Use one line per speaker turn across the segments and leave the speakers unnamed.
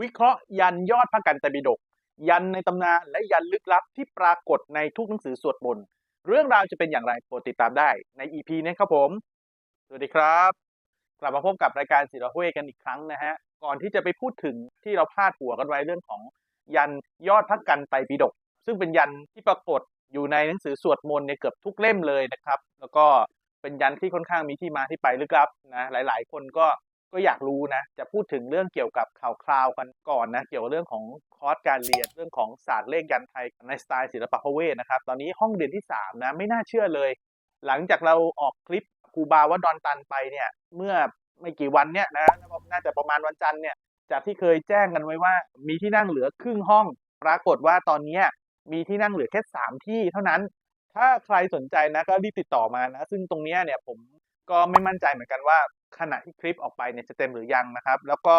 วิเคราะห์ยันยอดพระกันตปิฎกยันในตำนานและยันลึกลับที่ปรากฏในทุกหนังสือสวดมนต์เรื่องราวจะเป็นอย่างไรโปรดติดตามได้ใน EP นี้ครับผม สวัสดีครับ กลับมาพบกับรายการศิลปเวกันอีกครั้งนะฮะ ก่อนที่จะไปพูดถึงที่เราพลาดหัวกันไว้เรื่องของยันยอดพระกันไตรปิฎกซึ่งเป็นยันที่ปรากฏอยู่ในหนังสือสวดมนต์เนี่ยเกือบทุกเล่มเลยนะครับ แล้วก็เป็นยันที่ค่อนข้างมีที่มาที่ไปลึกลับนะหลาย ๆ คนก็ ก็อยากรู้นะ จะพูดถึงเรื่องเกี่ยวกับข่าวคราวกันก่อนนะ เกี่ยวกับเรื่องของคอร์สการเรียนเรื่องของศาสตร์เลขยันไทยในสไตล์ศิลปะพเวทนะครับ ตอนนี้ห้องเรียนที่ 3 นะ ไม่น่าเชื่อเลย หลังจากเราออกคลิปครูบาวัดดอนตันไปเนี่ย เมื่อไม่กี่วันเนี่ยนะ น่าจะประมาณวันจันทร์เนี่ย จากที่เคยแจ้งกันไว้ว่า มีที่นั่งเหลือครึ่งห้อง ปรากฏว่าตอนนี้มีที่นั่งเหลือแค่ 3 ที่เท่านั้น ถ้าใครสนใจนะก็รีบติดต่อมานะ ซึ่งตรงนี้เนี่ยผมก็ไม่มั่นใจเหมือนกันว่า ขณะที่คลิปออกไปเนี่ยจะเต็มหรือยังนะครับ แล้วก็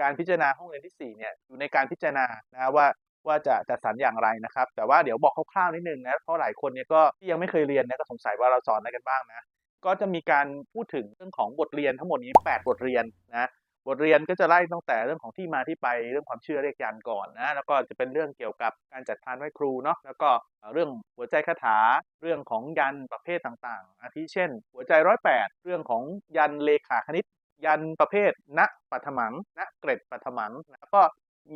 การพิจารณาห้องเรียนที่ 4 เนี่ยอยู่ในการพิจารณานะว่าว่าจะจัดสรรอย่างไรนะครับ แต่ว่าเดี๋ยวบอกคร่าวๆนิดนึงนะเพราะหลายคนเนี่ยก็ที่ยังไม่เคยเรียนนะก็สงสัยว่าเราสอนอะไรกันบ้างนะก็จะมีการพูดถึงเรื่องของบทเรียนทั้งหมดนี้ 8 บทเรียนนะ บทเรียนก็จะไล่ตั้งแต่เรื่องของที่มาที่ไปเรื่องความเชื่อเรียกยันก่อนนะแล้วก็จะเป็นเรื่องเกี่ยวกับการจัดทานไหว้ครูเนาะแล้วก็เรื่องหัวใจคาถาเรื่องของยันประเภทต่างๆอาทิเช่น หัวใจร้อยแปดเรื่องของยันเลขาคณิต ยันประเภทณปัทมังณเกรดปัทมังแล้วก็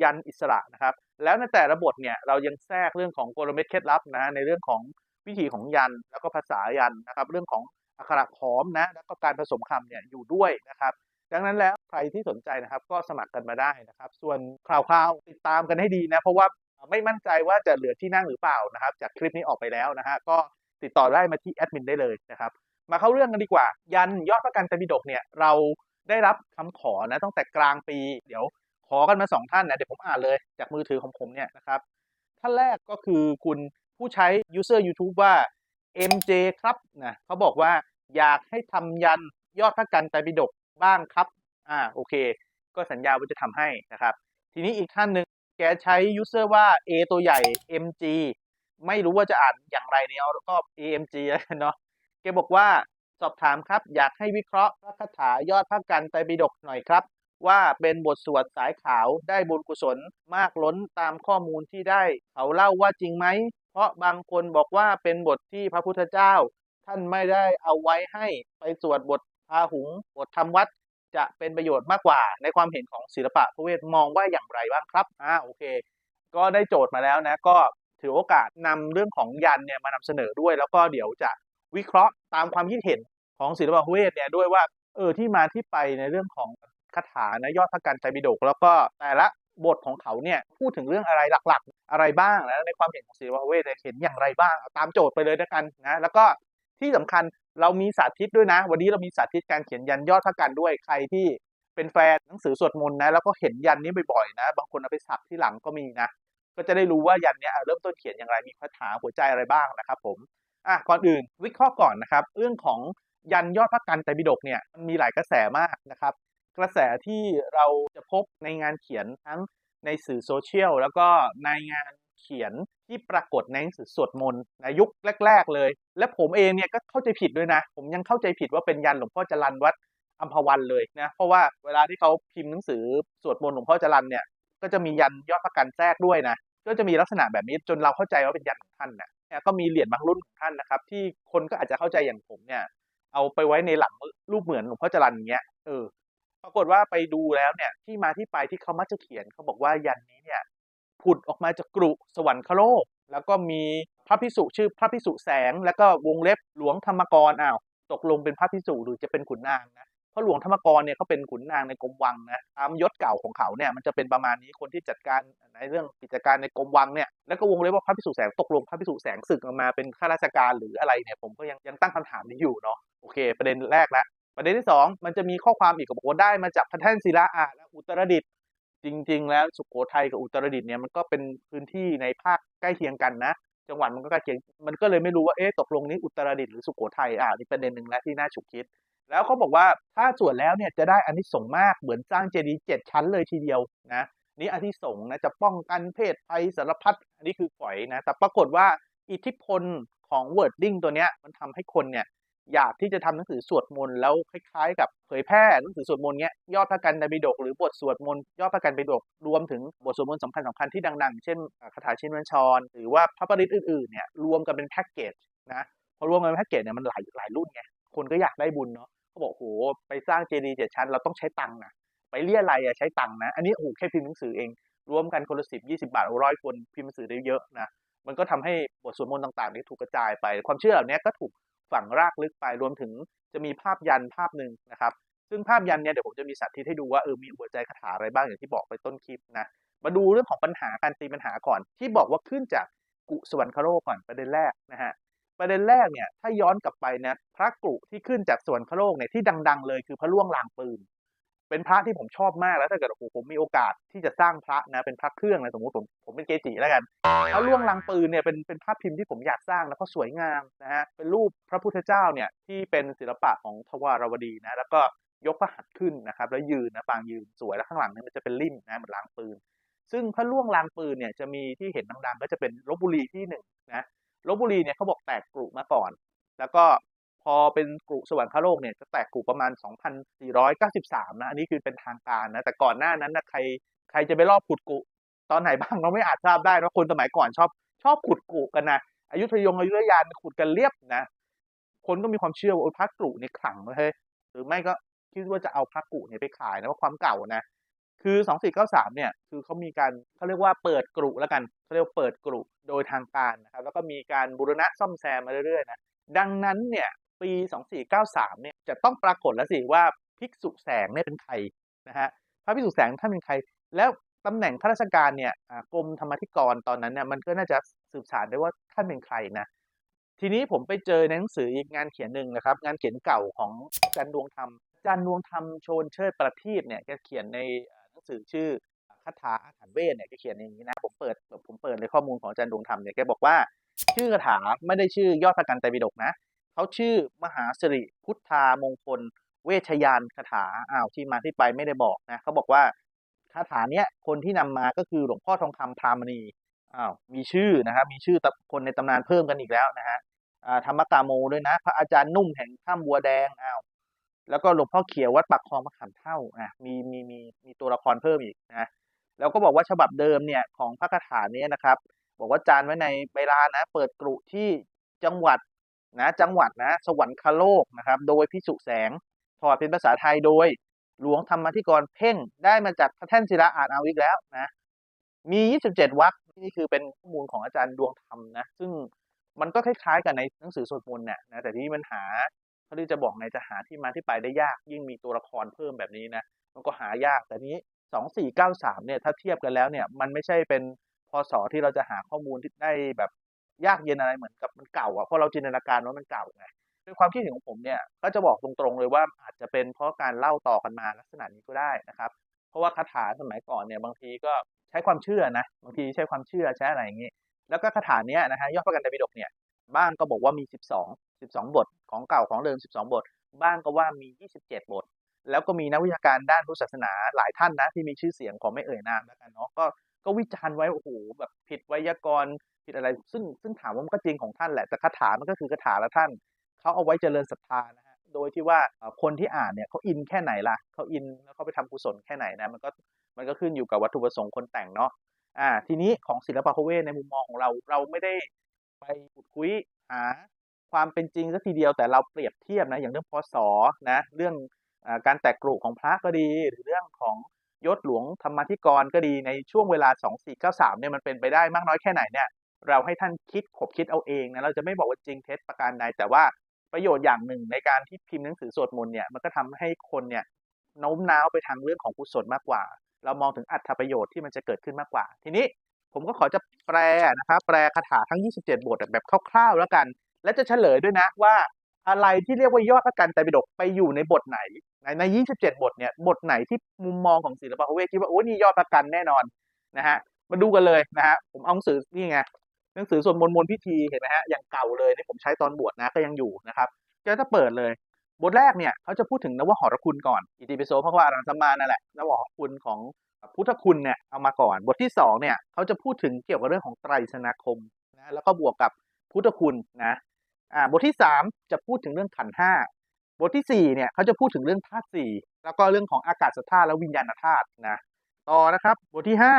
ยันอิสระนะครับแล้วในแต่ละบทเนี่ยเรายังแทรกเรื่องของกลเม็ดเคล็ดลับนะในเรื่องของวิธีของยันแล้วก็ภาษายันนะครับเรื่องของอักขระขอมนะแล้วก็การผสมคำเนี่ยอยู่ด้วยนะครับ ดังนั้นแล้วใครที่สนใจนะครับก็สมัครกันมาได้นะครับ ส่วนข่าวๆติดตามกันให้ดีนะ เพราะว่าไม่มั่นใจว่าจะเหลือที่นั่งหรือเปล่านะครับ จากคลิปนี้ออกไปแล้วนะฮะก็ติดต่อได้มาที่แอดมินได้เลยนะครับ มาเข้าเรื่องกันดีกว่า ยันยอดพระกันตปิฎกเนี่ยเราได้รับคำขอนะตั้งแต่กลางปี เดี๋ยวขอกันมาสองท่านนะเดี๋ยวผมอ่านเลยจากมือถือของผมเนี่ยนะครับท่านแรกก็คือคุณผู้ใช้ user YouTube ว่า MJ ครับนะเขาบอกว่าอยากให้ทำยันยอดพระกันไตรปิฎก บ้างครับ อ่า โอเค ก็สัญญาว่าจะทำให้นะครับ ทีนี้อีกท่านหนึ่งแกใช้ user ว่า A ตัวใหญ่ MG ไม่รู้ว่าจะอ่านอย่างไรเนี่ยก็ AMG แล้วกันเนาะ แกบอกว่าสอบถามครับ อยากให้วิเคราะห์พระคาถายอดพระกันไตรปิฎกหน่อยครับ ว่าเป็นบทสวดสายขาวได้บุญกุศลมากล้นตามข้อมูลที่ได้ เขาเล่าว่าจริงไหม เพราะบางคนบอกว่าเป็นบทที่พระพุทธเจ้า ท่านไม่ได้เอาไว้ให้ไปสวดบท พาหุงบททำวัดจะเป็นประโยชน์มากกว่า ในความเห็นของศิลปะพระเวทมองว่าอย่างไรบ้างครับอ่าโอเค ก็ได้โจทย์มาแล้วนะก็ถือโอกาสนำเรื่องของยันเนี่ยมานำเสนอด้วย แล้วก็เดี๋ยวจะวิเคราะห์ตามความคิดเห็นของศิลปะพระเวทเนี่ยด้วยว่าเออที่มาที่ไปในเรื่องของคาถานะยอดพระกันไตรปิฎกแล้วก็แต่ละบทของเขาเนี่ยพูดถึงเรื่องอะไรหลักๆ อะไรบ้างนะในความเห็นของศิลปะเวทเห็นอย่างไรบ้างตามโจทย์ไปเลยนะกันนะแล้วก็ ที่สำคัญเรามีสาธิตด้วยนะ วันนี้เรามีสาธิตการเขียนยันยอดพระกันด้วยใครที่เป็นแฟนหนังสือสวดมนต์นะแล้วก็เห็นยันนี้บ่อยๆนะ บางคนเอาไปสักที่หลังก็มีนะ ก็จะได้รู้ว่ายันนี้เริ่มต้นเขียนอย่างไรมีคาถาหัวใจอะไรบ้างนะครับ ผมอะก่อนอื่นวิเคราะห์ก่อนนะครับ เรื่องของยันยอดพระกันไตรปิฎกเนี่ยมันมีหลายกระแสมากนะครับ กระแสที่เราจะพบในงานเขียนทั้งในสื่อโซเชียลแล้วก็ในงาน เขียนที่ปรากฏในหนังสือสวดมนต์ในยุคแรก ๆ เลย และผมเองเนี่ยก็เข้าใจผิดด้วยนะ ผมยังเข้าใจผิดว่าเป็นยันหลวงพ่อจรันวัดอัมพวันเลยนะเพราะว่าเวลาที่เขาพิมพ์หนังสือสวดมนต์หลวงพ่อจรันเนี่ยก็จะมียันยอดพระกันแทรกด้วยนะก็จะมีลักษณะแบบนี้จนเราเข้าใจว่าเป็นยันของท่านนะก็มีเหรียญบางรุ่นของท่านนะครับ ที่คนก็อาจจะเข้าใจอย่างผมเนี่ย เอาไปไว้ในหลังรูปเหมือนหลวงพ่อจรันเงี้ยเออปรากฏว่าไปดูแล้วเนี่ยที่มาที่ไปที่เขามักจะเขียนเขาบอกว่ายันนี้เนี่ย ผุดออกมาจากกรุสวรรคโลก แล้วก็มีพระพิสุชื่อพระพิสุแสง แล้วก็วงเล็บหลวงธรรมกรอ้าวตกลงเป็นพระพิสุหรือจะเป็นขุนนางนะเพราะหลวงธรรมกรเนี่ยเขาเป็นขุนนางในกรมวังนะตามยศเก่าของเขาเนี่ยมันจะเป็นประมาณนี้คนที่จัดการในเรื่องกิจการในกรมวังเนี่ยแล้วก็วงเล็บว่าพระพิสุแสงตกลงพระพิสุแสงศึกออกมาเป็นข้าราชการหรืออะไรเนี่ยผมก็ยังยังตั้งคำถามนี้อยู่เนาะโอเค ประเด็นแรกล้วประเด็นที่ 2 มันจะมีข้อความอีกบอกว่าได้มาจากพระแท่นศิลาอาและอุตรดิต จริง ๆ แล้วสุโขทัยกับอุตรดิตถ์เนี่ยมันก็เป็นพื้นที่ในภาคใกล้เคียงกันนะ จังหวัดมันก็ใกล้เคียงมันก็เลยไม่รู้ว่าเอ๊ะตกลงนี้อุตรดิตถ์หรือสุโขทัยอ่านี่ประเด็นหนึ่งแล้วที่น่าฉุกคิด แล้วเขาบอกว่าถ้าสวดแล้วเนี่ยจะได้อานิสงส์มากเหมือนสร้างเจดีย์เจ็ดชั้นเลยทีเดียวนะนี่อานิสงส์นะจะป้องกันเพศภัยสารพัดอันนี้คือฝอยนะแต่ปรากฏว่าอิทธิพลของ wording ตัวเนี้ยมันทำให้คนเนี่ย อยากที่จะทำหนังสือสวดมนต์แล้วคล้ายๆ กับเผยแพร่หนังสือสวดมนต์เนี้ยยอดพระกันไตรปิฎกหรือบทสวดมนต์ยอดพระกันไตรปิฎกรวมถึงบทสวดมนต์สำคัญสำคัญๆที่ดังๆ เช่นคาถาชินวัญชร หรือว่าพระปริตอื่นๆเนี่ยรวมกันเป็นแพ็กเกจนะพอรวมกันเป็นแพ็กเกจเนี่ยมันหลายหลายรุ่นไงคนก็อยากได้บุญเนาะเขาบอกโหไปสร้างเจดีย์เจ็ดชั้นเราต้องใช้ตังค์นะไปเรียอะไรอะใช้ตังค์นะอันนี้โอ้โหแค่พิมพ์หนังสือเองรวมกันคนละสิบยี่สิบาทร้อยคนพิมพ์หนังสือได้เยอะนะมันก็ทำให้บทสวดมนต์ต่างๆนี้ถูกกระจายไป ความเชื่อเหล่านี้ก็ถูก ฝังรากลึกไปรวมถึงจะมีภาพยันภาพหนึ่งนะครับ ซึ่งภาพยันเนี่ยเดี๋ยวผมจะมีสาธิตให้ดูว่าเออมีหัวใจคาถาอะไรบ้างอย่างที่บอกไปต้นคลิปนะมาดูเรื่องของปัญหาการตีปัญหาก่อน ที่บอกว่าขึ้นจากกุสวรรคโลกก่อนประเด็นแรกนะฮะประเด็นแรกเนี่ยถ้าย้อนกลับไปนี่พระกุที่ขึ้นจากสวรรคโลกเนี่ยที่ดัง ๆ เลยคือพระล่วงลางปืน เป็นพระที่ผมชอบมากแล้วถ้าเกิดโอ้โหผมมีโอกาสที่จะสร้างพระนะเป็นพระเครื่องนะสมมติผมผมเป็นเกจิแล้วกันพระล่วงลางปืนเนี่ยเป็นเป็นภาพพิมพ์ที่ผมอยากสร้างแล้วก็สวยงามนะฮะเป็นรูปพระพุทธเจ้าเนี่ยที่เป็นศิลปะของทวารวดีนะแล้วก็ยกพระหัตถ์ขึ้นนะครับแล้วยืนนะปางยืนสวยแล้วข้างหลังเนี่ยมันจะเป็นริ่มนะเหมือนลางปืน ซึ่งพระล่วงลางปืนเนี่ยจะมีที่เห็นดังๆก็จะเป็นลบบุรีที่หนึ่งนะลบบุรีเนี่ยเขาบอกแตกกรุมาก่อน แล้วก็ พอเป็นกรุสวรรคโลกเนี่ยจะแตกกรุประมาณ 2,493 นะ อันนี้คือเป็นทางการนะ แต่ก่อนหน้านั้นนะใครใครจะไปรอบขุดกุ ตอนไหนบ้างเราไม่อาจทราบได้นะคนสมัยก่อนชอบชอบขุดกุกันนะอายุธยงอายุธยานขุดกันเรียบนะ คนก็มีความเชื่อว่าพระกรุเนี่ยขลังเฮ้ยหรือไม่ก็คิดว่าจะเอาพระกรุเนี่ยไปขายนะว่าความเก่านะคือ 2493 เนี่ย คือเขามีการเขาเรียกว่าเปิดกรุแล้วกันเขาเรียกว่าเปิดกรุโดยทางการนะครับ แล้วก็มีการบูรณะซ่อมแซมมาเรื่อยๆนะ ดังนั้นเนี่ย ปี 2493 เนี่ยจะต้องปรากฏแล้วสิว่าภิกษุแสงเนี่ยเป็นใครนะฮะพระภิกษุแสงท่านเป็นใคร แล้วตำแหน่งข้าราชการเนี่ยกรมธรรมธิกรตอนนั้นเนี่ยมันก็น่าจะสืบสานได้ว่าท่านเป็นใครนะทีนี้ผมไปเจอในหนังสืออีกงานเขียนหนึ่งนะครับ งานเขียนเก่าของจารย์ดวงธรรมจารย์ดวงธรรมโชนเชิดประทีปเนี่ยแกเขียนในหนังสือชื่อคาถาอาถรรพ์เวทเนี่ยแกเขียนอย่างนี้นะผมเปิดผมเปิดในข้อมูลของจารย์ดวงธรรมเนี่ยแกบอกว่า ชื่อคาถาไม่ได้ชื่อยอดพระกันไตรปิฎกนะ เขาชื่อมหาสิริพุทธามงคล เวชยานคาถาอ้าวที่มาที่ไปไม่ได้บอกนะเขาบอกว่าคาถาเนี้ยคนที่นำมาก็คือหลวงพ่อทองคำพามณีอ้าวมีชื่อนะครับมีชื่อตำคนในตำนานเพิ่มกันอีกแล้วนะฮะอ่าธรรมกาโมด้วยนะ พระอาจารย์นุ่มแห่งถ้ำบัวแดงอ้าวแล้วก็หลวงพ่อเขียววัดปักคลองมะขามเท่าอะมีมีมีมีตัวละครเพิ่มอีกนะแล้วก็บอกว่าฉบับเดิมเนี่ยของพระคาถาเนี้ยนะครับ บอกว่าจานไว้ในเวลานะ เปิดกรุที่จังหวัด นะจังหวัดนะสวรรคโลกนะครับ โดยพิสุแสงถอดเป็นภาษาไทยโดยหลวงธรรมธิกรเพ่งได้มาจากพระแท่นศิลาอ่านเอาอีกแล้วนะมี 27 วรรคนี่คือเป็นข้อมูลของอาจารย์ดวงธรรมนะซึ่งมันก็คล้ายๆ กับในหนังสือสวดมนต์เนี่ยนะแต่ที่มันหาเขาเรียจะบอกไงจะหาที่มาที่ไปได้ยาก ยิ่งมีตัวละครเพิ่มแบบนี้นะมันก็หายากแต่นี้ 2493เนี่ยถ้าเทียบกันแล้วเนี่ยมันไม่ใช่เป็นพศที่เราจะหาข้อมูลที่ได้แบบ ยากเย็นอะไรเหมือนกับมันเก่าอะเพราะเราจินตนาการว่ามันเก่าไงด้วยความคิดเห็นของผมเนี่ยก็จะบอกตรงๆเลยว่าอาจจะเป็นเพราะการเล่าต่อกันมาลักษณะนี้ก็ได้นะครับ เพราะว่าคาถาสมัยก่อนเนี่ยบางทีก็ใช้ความเชื่อนะบางทีใช้ความเชื่อใช้อะไรอย่างนี้ แล้วก็คาถาเนี้ยนะฮะยอดพระกันไตรปิฎกเนี่ยบ้างก็บอกว่ามี 12 12 บท ของเก่าของเดิม 12 บท บ้างก็ว่ามี 27 บท แล้วก็มีนักวิชาการด้านพุทธศาสนาหลายท่านนะที่มีชื่อเสียงของไม่เอ่ยนามแล้วกันเนาะก็ก็วิจารณ์ไว้โอ้โหแบบผิดไวยากรณ์ ผิดอะไร ซึ่งซึ่งถามว่ามันก็จริงของท่านแหละแต่คาถามันก็คือคาถาละท่านเขาเอาไว้เจริญศรัทธานะฮะโดยที่ว่าคนที่อ่านเนี่ยเขาอินแค่ไหนล่ะเขาอินแล้วเขาไปทำกุศลแค่ไหนนะมันก็มันก็ขึ้นอยู่กับวัตถุประสงค์คนแต่งเนาะอ่า ทีนี้ของศิลปะพระเวทในมุมมองของเราเราไม่ได้ไปขุดคุยหาความเป็นจริงสักทีเดียวแต่เราเปรียบเทียบนะอย่างเรื่องพศนะเรื่องอการแตกกรุของพระก็ดีหรือเรื่องของยศหลวงธรรมธิกรก็ดีในช่วงเวลา 2493เนี่ยมันเป็นไปได้มากน้อยแค่ไหนเนี่ย เราให้ท่านคิดขบคิดเอาเองนะเราจะไม่บอกว่าจริงเท็จประการใดแต่ว่าประโยชน์อย่างหนึ่งในการที่พิมพ์หนังสือสวดมนต์เนี่ยมันก็ทำให้คนเนี่ยโน้มน้าวไปทางเรื่องของกุศลมากกว่า เรามองถึงอัตประโยชน์ที่มันจะเกิดขึ้นมากกว่า ทีนี้ผมก็ขอจะแปลนะครับแปลคาถาทั้ง 27 บทแบบคร่าวๆแล้วกัน และจะเฉลยด้วยนะว่าอะไรที่เรียกว่ายอดพระกันไตรปิฎกไปอยู่ในบทไหน ในใน 27 บทเนี่ยบทไหนที่มุมมองของศิลปะพระเวทคิดว่าโอ้นี่ยอดพระกันแน่นอนนะฮะมาดูกันเลยนะฮะผมเอาหนังสือนี่ไง หนังสือสวดมนต์มนต์พิธีเห็นไหมฮะอย่างเก่าเลยที่ผมใช้ตอนบวชนะก็ยังอยู่นะครับก็จะเปิดเลยบทแรกเนี่ยเขาจะพูดถึงนวหรคุณก่อนอิติปิโสพระวารังสัมานั่นแหละนวหรคุณของพุทธคุณเนี่ยเอามาก่อน บทที่สองเนี่ยเขาจะพูดถึงเกี่ยวกับเรื่องของไตรสนาคมนะแล้วก็บวกกับพุทธคุณนะอ่าบทที่สามจะพูดถึงเรื่องขันห้าบทที่สี่เนี่ยเขาจะพูดถึงเรื่องธาตุสี่แล้วก็เรื่องของอากาศธาตุและวิญญาณธาตุนะต่อนะครับบทที่ห้า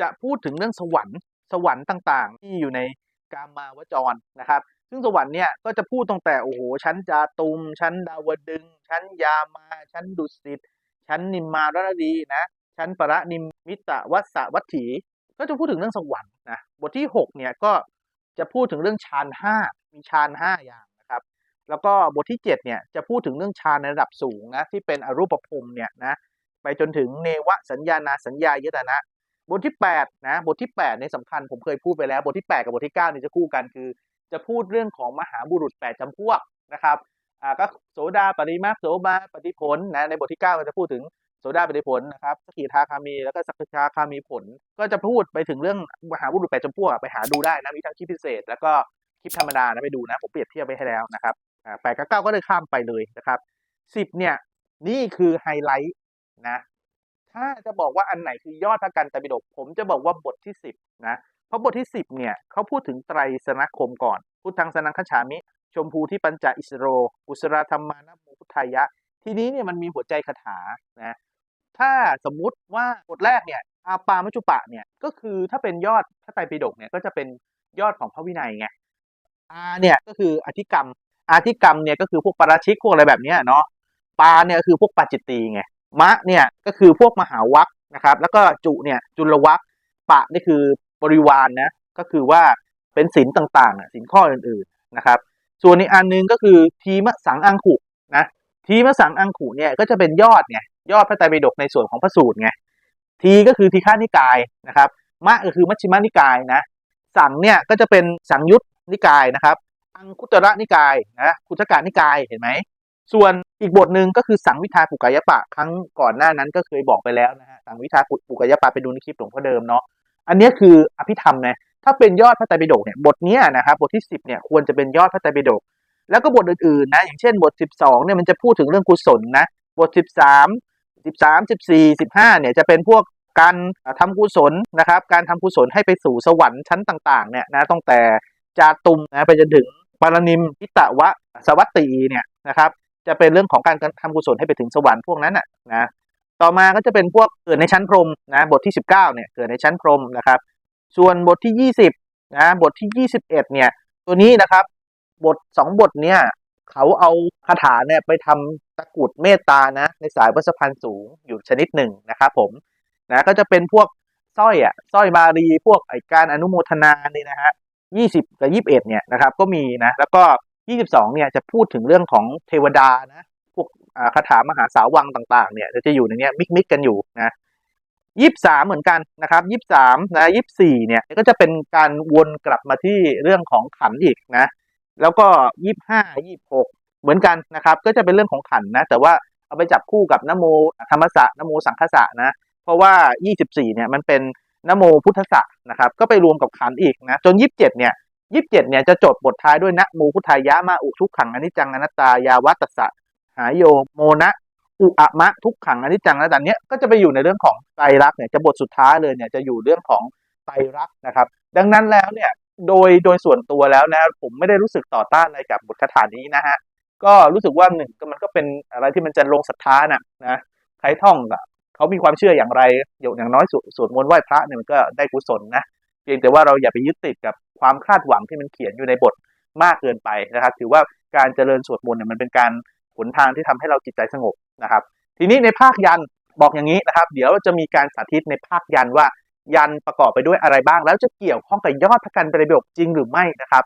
จะพูดถึงเรื่องสวรรค์ สวรรค์ต่างๆ ที่อยู่ในกามาวจรนะครับ ซึ่งสวรรค์เนี่ยก็จะพูดตั้งแต่โอ้โหชั้นจาตุมชั้นดาวดึงชั้นยามาชั้นดุสิตชั้นนิมมารณดีนะชั้นประนิมมิตะวัสวัตถี ก็จะพูดถึงเรื่องสวรรค์นะบทที่หกเนี่ยก็จะพูดถึงเรื่องฌานห้ามีฌานห้าอย่างนะครับ แล้วก็บทที่เจ็ดเนี่ยจะพูดถึงเรื่องฌานในระดับสูงนะที่เป็นอรูปภพเนี่ยนะไปจนถึงเนวสัญญานาสัญญายตนะ บทที่แปดนะบทที่แปดในยสำคัญผมเคยพูดไปแล้ว บทที่แปดกับบทที่เนี่จะคู่กันคือ จะพูดเรื่องของมหาบุรุษแปดจำพวกนะครับอ่าก็โสดาปริมาโสมาปฏิผลนะในบทที่เก้าก็จะพูดถึงโสดาปฏิผลนะครับสกิทาคามีแล้วก็สักทาคามีผล ก็จะพูดไปถึงเรื่องมหาบุรุษแปดจำพวกไปหาดูได้นะมีทั้งคลิปพิเศษ แล้วก็คลิปธรรมดานะไปดูนะผมเปรียบเทียบไปให้แล้วนะครับอ่าแปดกับเก้าก็เลยข้ามไปเลยนะครับสิบเนี่ยนี่คือไฮไลท์นะ ถ้าจะบอกว่าอันไหนคือยอดพระกันตปิฎกผมจะบอกว่าบทที่สิบนะเพราะบทที่สิบเนี่ยเขาพูดถึงไตรสนคมก่อนพุทธังสนังคฉามิ ชมพูที่ปัญจอิสโร อุสราธรรมานะโมพุทธายะ ทีนี้เนี่ยมันมีหัวใจคาถานะถ้าสมมุติว่าบทแรกเนี่ยอาปามัจุปะเนี่ยก็คือถ้าเป็นยอดพระไตรปิฎกเนี่ยก็จะเป็นยอดของพระวินัยไงอาเนี่ยก็คืออธิกรรม อาธิกรรมเนี่ยก็คือพวกปราชิกพวกอะไรแบบนี้เนาะปาเนี่ยคือพวกปาจิตตีไง มะเนี่ยก็คือพวกมหาวัคนะครับ แล้วก็จุเนี่ยจุลวัคปะนี่คือบริวารนะก็คือว่าเป็นศีลต่างๆอะศีลข้ออื่นๆนะครับ ส่วนอีกอันหนึงก็คือทีมะสังอังขุนะทีมะสังอังขุเนี่ยก็จะเป็นยอดไงยอดพระไตรปิฎกในส่วนของพระสูตรไงทีก็คือทีฆานิกายนะครับมะก็คือมัชฌิมานิกายนะสังเนี่ยก็จะเป็นสังยุตนิกายนะครับ อังคุตระนิกายนะคุตกานิกายเห็นไหม ส่วนอีกบทหนึ่งก็คือสังวิทาปุกายปะ ครั้งก่อนหน้านั้นก็เคยบอกไปแล้วนะฮะสังวิทาปุกายปะไปดูในคลิปหลวงพ่อเดิมเนาะอันนี้คืออภิธรรมนะถ้าเป็นยอดพระไตรปิฎกเนี่ยบทนี้นะครับบทที่สิบเนี่ยควรจะเป็นยอดพระไตรปิฎกแล้วก็บทอื่นๆนะอย่างเช่นบท 12เนี่ยมันจะพูดถึงเรื่องกุศลนะบท 13 13 14 15เนี่ยจะเป็นพวกการทำกุศลนะครับการทำกุศลให้ไปสู่สวรรค์ชั้นต่างๆเนี่ยนะตั้งแต่จาตุมนะไปจนถึงปารนิมพิตะวะสวัตตีเนี่ยนะครับ จะเป็นเรื่องของการทำกุศลให้ไปถึงสวรรค์พวกนั้นน่ะนะต่อมาก็จะเป็นพวกเกิดในชั้นพรหมนะบทที่ 19เนี่ยเกิดในชั้นพรหมนะครับ ส่วนบทที่ 20นะบทที่ 21เนี่ยตัวนี้นะครับบทสองบทเนี่ยเขาเอาคาถาเนี่ยไปทำตะกรุดเมตตานะในสายวัสพันธ์สูงอยู่ชนิดหนึ่งนะครับผมนะก็จะเป็นพวกสร้อยอะสร้อยมารีพวกไอการอนุโมทนานี่นะฮะยี่สิบกับยี่สิบเอ็ดเนี่ยนะครับก็มีนะแล้วก็ ยี่สิบสองเนี่ยจะพูดถึงเรื่องของเทวดานะพวกคาถามหาสาววังต่างๆเนี่ยจะอยู่ในนี้มิกมิกกันอยู่นะยี่สามเหมือนกันนะครับยี่สามนะยี่สี่เนี่ยก็จะเป็นการวนกลับมาที่เรื่องของขันอีกนะแล้วก็ยี่ห้ายี่หกเหมือนกันนะครับ ก็จะเป็นเรื่องของขันนะแต่ว่าเอาไปจับคู่กับนโมธรรมสะนโมสังคสะนะเพราะว่า 24เนี่ยมันเป็นนโมพุทธะนะครับก็ไปรวมกับขันอีกนะจน 27เนี่ย 27เจ็ดเนี่ยจะจดบทท้ายด้วยนะโมพุทธายะมาอุทุกขังอนิจจังอนัตตายาวัตสะหายโยโมนะอุอะมะทุกขังอนิจจังอนัตตาเนี้ยก็จะไปอยู่ในเรื่องของไตรลักษณ์เนี่ยจะบทสุดท้ายเลยเนี่ยจะอยู่เรื่องของไตรลักษณ์นะครับ ดังนั้นแล้วเนี่ยโดยโดยส่วนตัวแล้วนะผมไม่ได้รู้สึกต่อต้านอะไรกับบทคาถานี้นะฮะก็รู้สึกว่าหนึ่งก็มันก็เป็นอะไรที่มันจะลงศรัทธาน่ะนะใครท่องเขามีความเชื่ออย่างไรอย่างน้อยสวดสวดมนต์ไหว้พระเนี่ยมันก็ได้กุศลนะเพียงแต่ว่าเราอย่าไปยึดติดกับ ความคาดหวังที่มันเขียนอยู่ในบทมากเกินไปนะครับ ถือว่าการเจริญสวดมนต์เนี่ยมันเป็นการหนทางที่ทำให้เราจิตใจสงบนะครับ ทีนี้ในภาคยันบอกอย่างนี้นะครับ เดี๋ยวจะมีการสาธิตในภาคยันว่ายันประกอบไปด้วยอะไรบ้าง แล้วจะเกี่ยวข้องกับยอดพระกันไตรปิฎกจริงหรือไม่นะครับ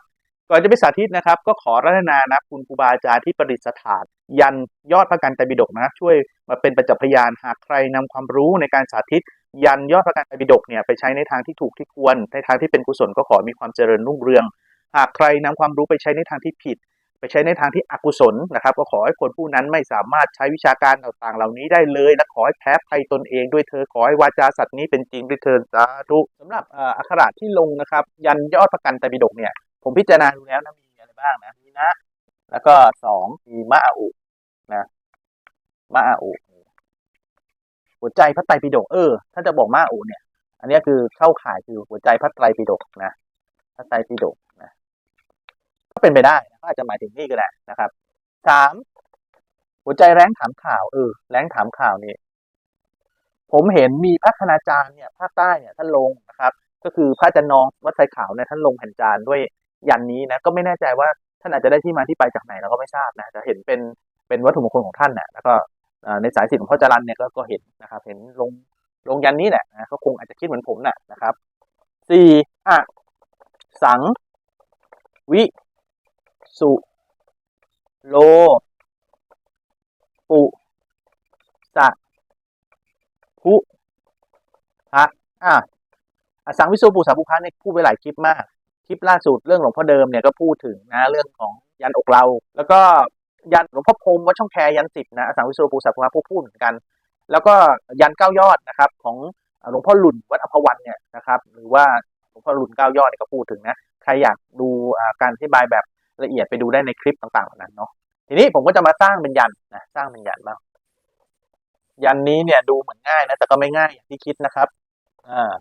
ก่อนจะไปสาธิตนะครับ ก็ขอรัตนานะคุณครูบาอาจารย์ที่ประดิษฐาน ยันยอดพระกันไตรปิฎกนะช่วยมาเป็นประจักษ์พยานหากใครนำความรู้ในการสาธิต ยันยอดพระกันไตรปิฎกเนี่ยไปใช้ในทางที่ถูกที่ควร ในทางที่เป็นกุศลก็ขอมีความเจริญรุ่งเรือง หากใครนำความรู้ไปใช้ในทางที่ผิด ไปใช้ในทางที่อกุศลนะครับ ก็ขอให้คนผู้นั้นไม่สามารถใช้วิชาการต่างๆ เหล่านี้ได้เลย และขอให้แพ้ภัยตนเองด้วยเธอขอให้วาจาสัตว์นี้เป็นจริงด้วยเธอสาธุสำหรับอักขระที่ลงนะครับ ยันยอดประกันไตรปิฎกเนี่ยผมพิจารณาดูแล้วนะมีอะไรบ้างนะมีนะ แล้วก็สองมีมะอุนะมะอุ หัวใจพระไตรปิฎกเออถ้าจะบอกมะอาอุเนี่ย อันนี้คือเข้าข่ายคือหัวใจพระไตรปิฎกนะพระไตรปิฎกนะก็เป็นไปได้ก็อาจจะหมายถึงนี่ก็ได้นะครับสามหัวใจแรงถามข่าวเออแรงถามข่าวนี่ผมเห็นมีพระคณาจารย์เนี่ยภาคใต้เนี่ยท่านลงนะครับ ก็คือพระอาจารย์นองวัดไซขาวเนี่ยท่านลงแผ่นจานด้วยยันนี้นะก็ไม่แน่ใจว่าท่านอาจจะได้ที่มาที่ไปจากไหนเราก็ไม่ทราบนะแต่เห็นเป็นเป็นวัตถุมงคลของท่านนะแล้วก็ ในสายสิทธิ์ของพ่อจรันเนี่ยก็ก็เห็นนะครับ เห็นลงลงยันนี้แหละนะเขาคงอาจจะคิดเหมือนผมน่ะนะครับสี่อะสัง วิ สุ โล ปุ สะพุพระอะอสังวิสุปุสะพุพระเนี่ยพูดไปหลายคลิปมาก คลิปล่าสุดเรื่องหลวงพ่อเดิมเนี่ยก็พูดถึงนะเรื่องของยันอกเรา แล้วก็ ยันหลวงพ่อพรมวัดช่องแคยันสิบนะอสังวิสุปุสะพุพะพูดพูดเหมือนกัน แล้วก็ยันเก้ายอดนะครับ ของหลวงพ่อหลุนวัดอภวันเนี่ยนะครับ หรือว่าหลวงพ่อหลุนเก้ายอดเนี่ยก็พูดถึงนะใครอยากดูการอธิบายแบบละเอียดไปดูได้ในคลิปต่างๆเหล่านั้นเนาะทีนี้ผมก็จะมาสร้างเป็นยันนะสร้างเป็นยันบ้างยันนี้เนี่ยดูเหมือนง่ายนะแต่ก็ไม่ง่ายอย่างที่คิดนะครับอ่า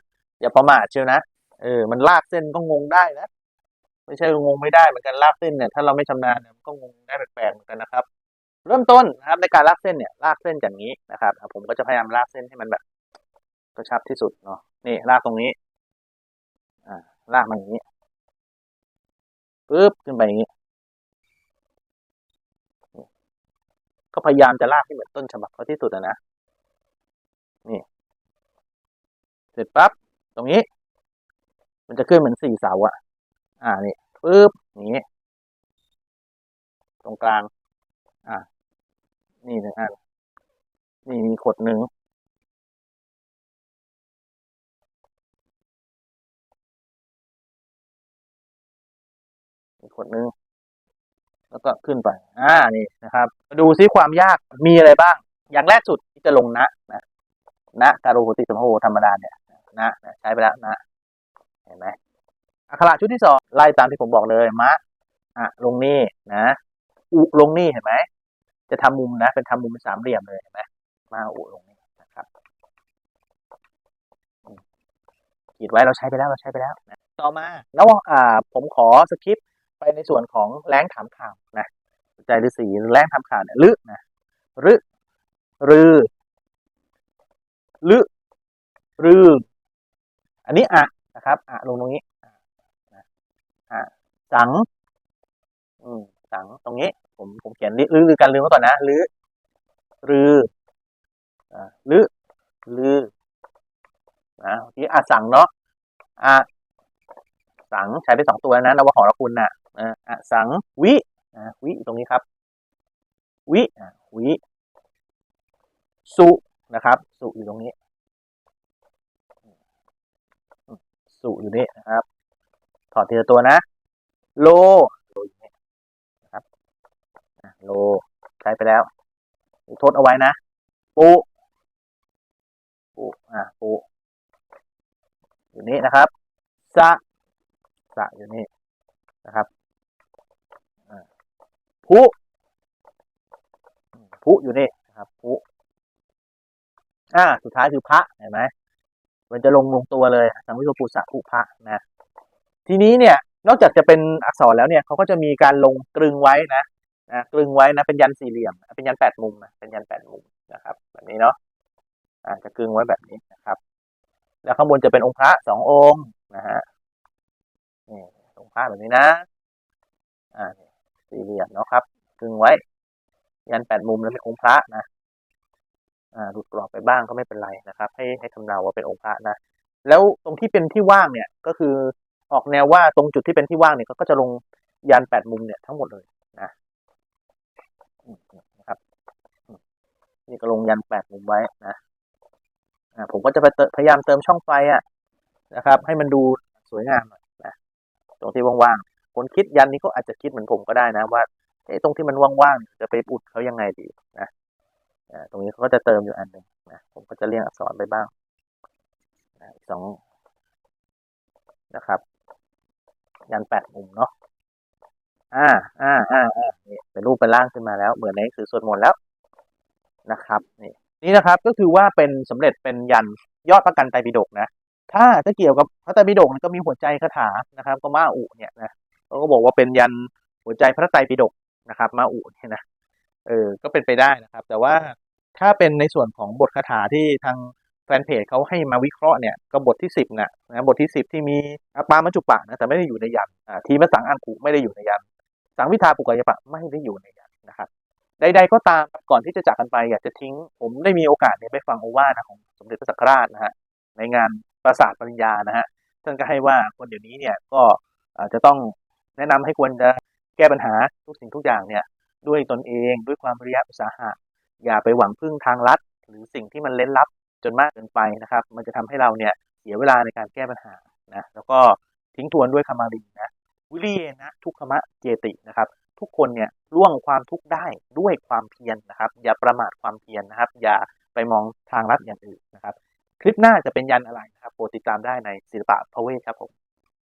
อย่าประมาทเชียวนะเออมันลากเส้นก็งงได้นะ ไม่ใช่งงไม่ได้เหมือนกันลากเส้นเนี่ยถ้าเราไม่ชำนาญเนี่ยมันก็งงได้แปลกๆเหมือนกันนะครับ เริ่มต้นนะครับในการลากเส้นเนี่ยลากเส้นอย่างนี้นะครับ ผมก็จะพยายามลากเส้นให้มันแบบกระชับที่สุดเนาะนี่ลากตรงนี้อ่าลากมาอย่างนี้ปึ๊บขึ้นไปอย่างนี้ก็พยายามจะลากให้เหมือนต้นฉบับเขาที่สุดนะนี่ เสร็จปั๊บตรงนี้ มันจะขึ้นเหมือนสี่เสาอะอ่านี่ ปึ๊บอย่างนี้ตรงกลาง อ่านี่หนึ่งอัน นี่มีขดหนึ่ง มีขดหนึ่ง แล้วก็ขึ้นไป อ่า นี่นะครับ มาดูซิความยาก มีอะไรบ้าง อย่างแรกสุดที่จะลงนะ นะ นะการุปติสมโภธรรมดาเนี่ยนะนะ ใช้ไปแล้วนะ เห็นไหม อักขระชุดที่สองไล่ตามที่ผมบอกเลยมะอะลงนี่นะอุลงนี่เห็นไหมจะทำมุมนะ เป็นทำมุมเป็นสามเหลี่ยมเลยเห็นไหมมาอุลงนี่นะครับขีดไว้เราใช้ไปแล้วเราใช้ไปแล้วนะต่อมาแล้วอ่าผมขอสคริปต์ไปในส่วนของแรงถามข่าวนะใจฤาษีแรงถามข่าวเนี่ยลึนะรึรือลึรือ อันนี้อะนะครับอะลงตรงนี้ สัง อืมสังตรงนี้ ผมผมเขียนลือลือกันลืมไว้ก่อนนะลือรืออ่าลือลือนะที่อาสังเนาะอาสังใช้ได้สองตัวนะนวหอรคุณน่ะอ่าอาสังวิอ่าวิตรงนี้ครับ วิอ่าวิสุนะครับ สุอยู่ตรงนี้ สุอยู่นี่นะครับ ถอดทีละตัวนะ โลโลอยู่นี่นะครับโลใช้ไปแล้วทดเอาไว้นะปูปูอะปูอยู่นี่นะครับสะสะอยู่นี่นะครับอ่าพุพุอยู่นี่นะครับพุอ่า สุดท้ายคือพระเห็นไหมมันจะลงลงตัวเลยสังวิโสปุสะพุพระนะ ทีนี้เนี่ย นอกจากจะเป็นอักษรแล้วเนี่ยเขาก็จะมีการลงกรึงไว้นะนะกรึงไว้นะเป็นยันสี่เหลี่ยม เป็นยันแปดมุมนะเป็นยันแปดมุมนะครับ แบบนี้เนาะอ่าจะกรึงไว้แบบนี้นะครับ แล้วข้างบนจะเป็นองค์พระสององค์นะฮะนี่องค์พระแบบนี้นะ อ่าสี่เหลี่ยมเนาะครับกรึงไว้ ยันแปดมุมแล้วเป็นองค์พระนะอ่าหลุดกรอบไปบ้างก็ไม่เป็นไรนะครับ ให้ให้ทำนาว่าเป็นองค์พระนะแล้วตรงที่เป็นที่ว่างเนี่ยก็คือ ออกแนวว่าตรงจุดที่เป็นที่ว่างเนี่ยก็จะลงยันแปดมุมเนี่ยทั้งหมดเลยนะนะครับนี่ก็ลงยันแปดมุมไว้นะผมก็จะพยายามเติมช่องไฟอะนะครับ ให้มันดูสวยงามหน่อยนะตรงที่ว่างๆคนคิดยันนี้ก็อาจจะคิดเหมือนผมก็ได้นะว่าเอ้ตรงที่มันว่างๆจะไปอุดเขายังไงดีนะตรงนี้เขาก็จะเติมอยู่อันหนึ่งนะผมก็จะเรียงอักษรไปบ้างนะสองนะครับ ยันแปดมุมเนาะอ่าอ่าอ่าอ่านี่เป็นรูปเป็นร่างขึ้นมาแล้ว เหมือนในหนังสือสวดมนต์แล้วนะครับนี่นี่นะครับก็คือว่าเป็นสำเร็จเป็นยันยอดพระกันไตรปิฎกนะถ้าจะเกี่ยวกับพระไตรปิฎกก็มีหัวใจคาถานะครับ ก็มาอุเนี่ยนะเขาก็บอกว่าเป็นยันหัวใจพระไตรปิฎกนะครับ มาอุเนี่ยนะเออก็เป็นไปได้นะครับ แต่ว่าถ้าเป็นในส่วนของบทคาถาที่ทาง แฟนเพจเขาให้มาวิเคราะห์เนี่ยก็บทที่สิบนะนะบทที่สิบที่มีอาปามัจจุปะนะแต่ไม่ได้อยู่ในยันทีมสังอังคุไม่ได้อยู่ในยัน สังวิทาปุกายปะไม่ได้อยู่ในยันนะครับใดๆก็ตามก่อนที่จะจากกันไปอยากจะทิ้ง ผมได้มีโอกาสเนี่ยไปฟังโอวาทของสมเด็จพระสังฆราชนะฮะในงานปราสาทปริญญานะฮะท่านก็ให้ว่าคนเดี๋ยวนี้เนี่ยก็อาจจะต้องแนะนำให้ควรจะแก้ปัญหาทุกสิ่งทุกอย่างเนี่ยด้วยตนเองด้วยความวิริยะอุตสาหะ อย่าไปหวังพึ่งทางลัด หรือสิ่งที่มันเล้นลับ จนมากเกินไปนะครับ มันจะทำให้เราเนี่ยเสียเวลาในการแก้ปัญหานะแล้วก็ทิ้งทวนด้วยคำมารีนะวิริยนะทุกขมะเจตินะครับ ทุกคนเนี่ยล่วงความทุกข์ได้ด้วยความเพียรนะครับ อย่าประมาทความเพียรนะครับ อย่าไปมองทางลัดอย่างอื่นนะครับ คลิปหน้าจะเป็นยันอะไรนะครับโปรดติดตามได้ในศิลปะพระเวทครับผม